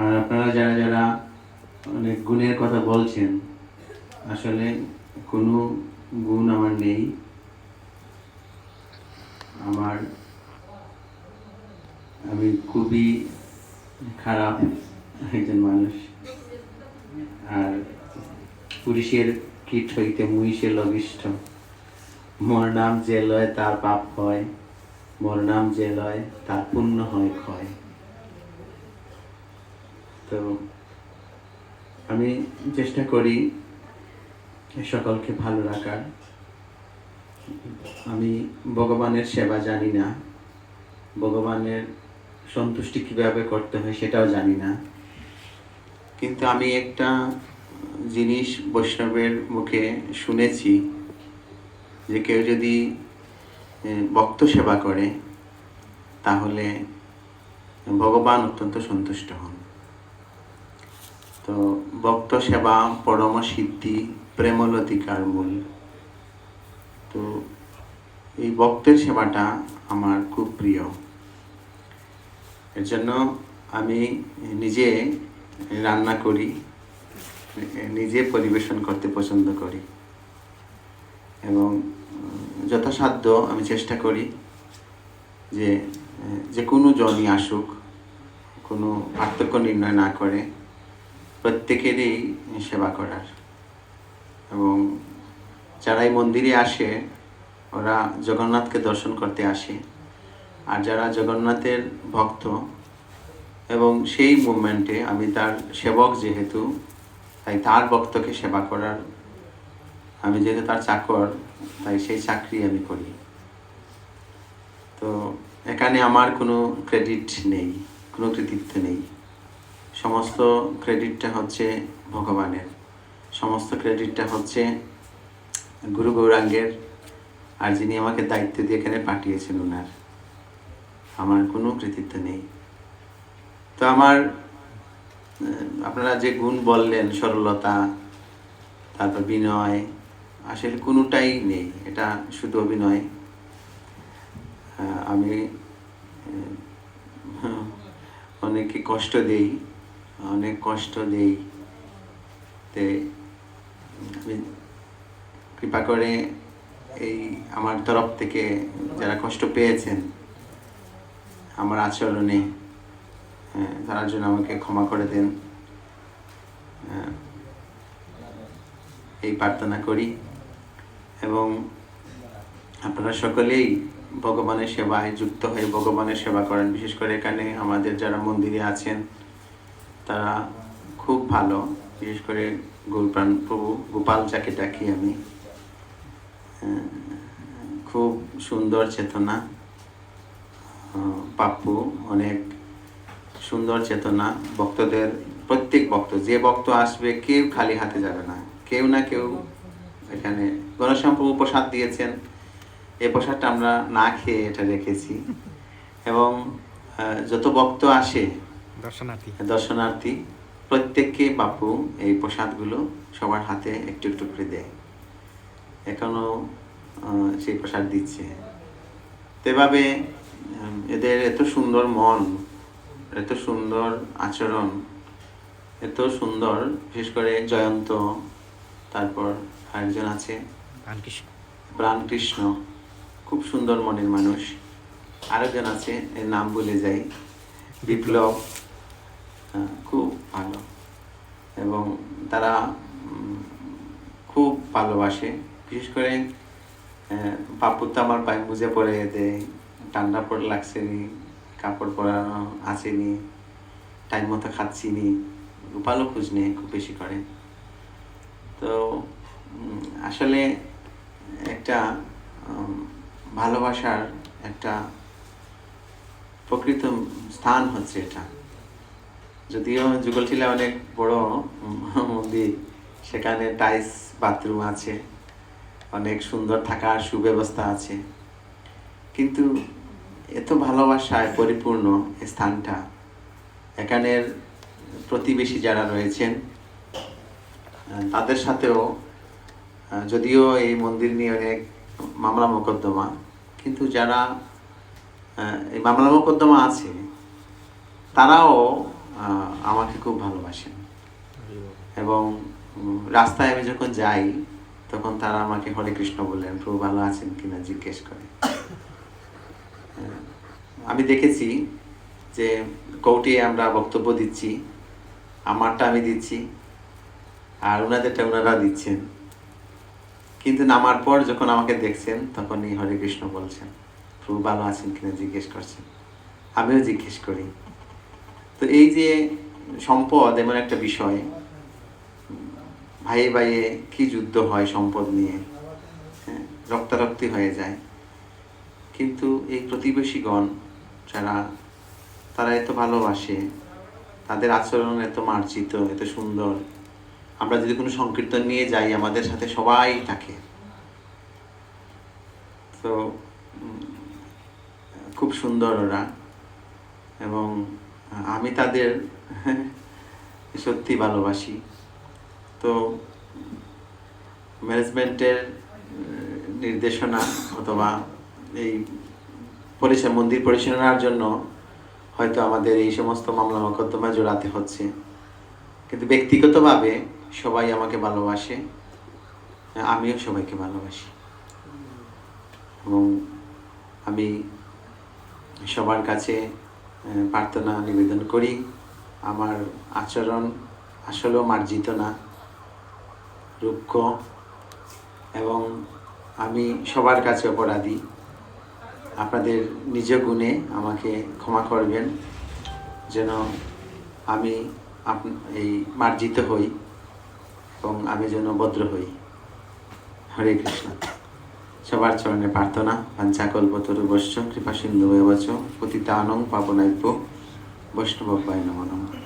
আর আপনারা যারা যারা অনেক গুণের কথা বলছেন, আসলে কোনো গুণ আমার নেই। আমার, আমি খুবই খারাপ একজন মানুষ। আর পুরুষের কীট হইতে মুইসে লবিষ্ঠ। মোর নাম যে লয় তার পাপ হয় মোর নাম যে লয় তার পুণ্য হয় ক্ষয়। তো আমি চেষ্টা করি সকলকে ভালো রাখার। আমি ভগবানের সেবা জানি না। ভগবানের সন্তুষ্টি কীভাবে করতে হয় সেটাও জানি না। কিন্তু আমি একটা জিনিস বৈষ্ণবের মুখে শুনেছি যে কেউ যদি ভক্ত সেবা করে, তাহলে ভগবান অত্যন্ত সন্তুষ্ট হন। তো ভক্ত সেবা, পরম সিদ্ধি প্রেমলতিকার মূল? তো এই ভক্তের সেবাটা আমার খুব প্রিয়। এর জন্য আমি নিজে রান্না করি, নিজে পরিবেশন করতে পছন্দ করি। এবং যথাসাধ্য আমি চেষ্টা করি যে যে কোনো জনই আসুক, কোনো পার্থক্য নির্ণয় না করে প্রত্যেকেরই সেবা করার। এবং যারা এই মন্দিরে আসে, ওরা জগন্নাথকে দর্শন করতে আসে। আর যারা জগন্নাথের ভক্ত, এবং সেই মুভমেন্টে আমি তার সেবক যেহেতু, তাই তার ভক্তকে সেবা করার, আমি যেহেতু তার চাকর, তাই সেই চাকরি আমি করি। তো এখানে আমার কোনো ক্রেডিট নেই, কোনো কৃতিত্ব নেই। সমস্ত ক্রেডিটটা হচ্ছে ভগবানের। সমস্ত ক্রেডিটটা হচ্ছে গুরু গৌরাঙ্গের আর যিনি আমাকে দায়িত্ব দিয়ে এখানে পাঠিয়েছেন ওনার আমার কোনো কৃতিত্ব নেই। তো আমার আপনারা যে গুণ বললেন, সরলতা, তারপর বিনয়, আসলে কোনোটাই নেই। এটা শুধু অভিনয়। আমি অনেককে কষ্ট দেই। অনেক কষ্ট দেই। তে কৃপা করে এই আমার তরফ থেকে যারা কষ্ট পেয়েছেন আমার আচরণে হ্যাঁ, তার জন্য আমাকে ক্ষমা করে দেন। হ্যাঁ, এই প্রার্থনা করি। এবং আপনারা সকলেই ভগবানের সেবায় যুক্ত হয়ে ভগবানের সেবা করেন। বিশেষ করে এখানে আমাদের যারা মন্দিরে আছেন তারা খুব ভালো, বিশেষ করে গৌরপ্রাণ প্রভু গোপাল যাকে ডাকি আমি। খুব সুন্দর চেতনা। পাপ্পু অনেক সুন্দর চেতনা, ভক্তদের, প্রত্যেক ভক্ত, যে ভক্ত আসবে, কেউ খালি হাতে যাবে না। কেউ না কেউ এখানে গণশ্যাম প্রভু প্রসাদ দিয়েছেন। এ প্রসাদটা আমরা না খেয়ে এটা রেখেছি। এবং যত ভক্ত আসে দর্শনার্থী। দর্শনার্থী প্রত্যেককে বাপু এই প্রসাদগুলো সবার হাতে একটু একটু করে দেয়। এখনও আহ, সেই প্রসাদ দিচ্ছে। তো এভাবে এদের এত সুন্দর মন এত সুন্দর আচরণ এত সুন্দর বিশেষ করে জয়ন্ত তারপর আরেকজন আছে। প্রাণকৃষ্ণ। খুব সুন্দর মনের মানুষ। আরেকজন আছে এর নাম বলে যাই। বিপ্লব। খুব ভালো। এবং তারা খুব ভালোবাসে। বিশেষ করে পাপ্পু তো আমার পায়ে মুজে পড়ে দেয়। ঠান্ডা পড়ে লাগছে নি কাপড় পরানো আসেনি, টাইম মতো খাচ্ছি নি গোপালও খোঁজ নেই খুব বেশি করে। তো আসলে একটা ভালোবাসার একটা প্রকৃত স্থান হচ্ছে এটা। যদিও যুগলটিলা অনেক বড় মন্দির, সেখানে টাইস বাথরুম আছে, অনেক সুন্দর থাকার সুব্যবস্থা আছে। কিন্তু এত ভালোবাসায় পরিপূর্ণ স্থানটা, এখানের প্রতিবেশী যারা রয়েছেন তাদের সাথেও যদিও এই মন্দির নিয়ে অনেক মামলা মোকদ্দমা, কিন্তু যারা এই মামলা মোকদ্দমা আছে, তারাও আমাকে খুব ভালোবাসেন। এবং রাস্তায় আমি যখন যাই তখন তারা আমাকে হরে কৃষ্ণ বললেন প্রভু ভালো আছেন কিনা? জিজ্ঞেস করে। আমি দেখেছি যে কৌটি আমরা বক্তব্য দিচ্ছি আমারটা আমি দিচ্ছি আর ওনাদেরটা ওনারা দিচ্ছেন। কিন্তু নামার পর যখন আমাকে দেখছেন তখনই হরে কৃষ্ণ বলছেন প্রভু ভালো আছেন কিনা? জিজ্ঞেস করছেন। আমিও জিজ্ঞেস করি তো এই যে সম্পদ এমন একটা বিষয় ভাইয়ে ভাইয়ে কি যুদ্ধ হয় সম্পদ নিয়ে হ্যাঁ, রক্তারক্তি হয়ে যায়। কিন্তু এই প্রতিবেশীগণ যারা তারা এত ভালোবাসে তাদের আচরণ এত মার্জিত এত সুন্দর। আমরা যদি কোনো সংকীর্তন নিয়ে যাই আমাদের সাথে সবাই থাকে। তো খুব সুন্দর ওরা এবং আমি তাদের সত্যি ভালোবাসি। তো ম্যানেজমেন্টের নির্দেশনা অথবা এই পরিচালনা মন্দির পরিচালনার জন্য হয়তো আমাদের এই সমস্ত মামলা মোকদ্দমা জোড়াতে হচ্ছে। কিন্তু ব্যক্তিগতভাবে সবাই আমাকে ভালোবাসে, আমিও সবাইকে ভালোবাসি। এবং আমি সবার কাছে প্রার্থনা নিবেদন করি। আমার আচরণ আসলেও মার্জিত না, রুক্ষ, এবং আমি সবার কাছে অপরাধী। আপনাদের নিজ গুণে আমাকে ক্ষমা করবেন, যেন আমি এই মার্জিত হই এবং আমি যেন ভদ্র হই। হরে কৃষ্ণ। সবার চরণে প্রার্থনা। পাঞ্চাকল্পতরু বৈশ্য কৃপা সিন্ধু বচ পতিতানং পাবনাইব্য বৈষ্ণব নম নমঃ।